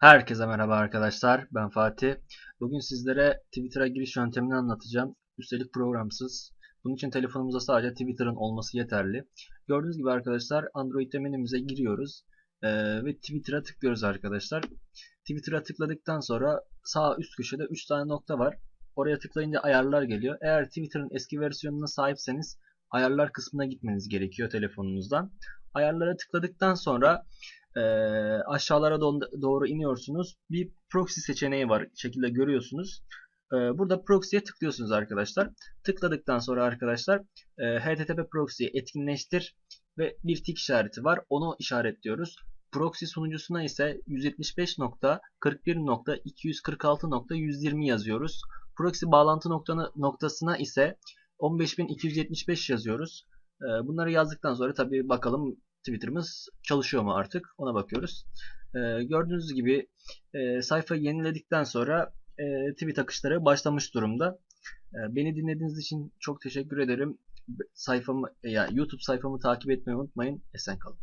Herkese merhaba arkadaşlar. Ben Fatih. Bugün sizlere Twitter'a giriş yöntemini anlatacağım. Üstelik programsız. Bunun için telefonumuza sadece Twitter'ın olması yeterli. Gördüğünüz gibi arkadaşlar Android'de menümüze giriyoruz. Ee, ve Twitter'a tıklıyoruz arkadaşlar. Twitter'a tıkladıktan sonra sağ üst köşede 3 tane nokta var. Oraya tıklayınca ayarlar geliyor. Eğer Twitter'ın eski versiyonuna sahipseniz ayarlar kısmına gitmeniz gerekiyor telefonunuzdan. Ayarlara tıkladıktan sonra e, aşağılara doğru iniyorsunuz. Bir proxy seçeneği var. şekilde görüyorsunuz. E, burada proxy'ye tıklıyorsunuz arkadaşlar. Tıkladıktan sonra arkadaşlar e, HTTP proxy'yi etkinleştir ve bir tik işareti var. Onu işaretliyoruz. Proxy sunucusuna ise 175.41.246.120 yazıyoruz. Proxy bağlantı noktasına ise 15275 yazıyoruz. Bunları yazdıktan sonra tabi bakalım Twitter'ımız çalışıyor mu artık ona bakıyoruz. E, gördüğünüz gibi e, sayfayı yeniledikten sonra e, tweet akışları başlamış durumda. E, beni dinlediğiniz için çok teşekkür ederim. Sayfamı, yani YouTube sayfamı takip etmeyi unutmayın. Esen kalın.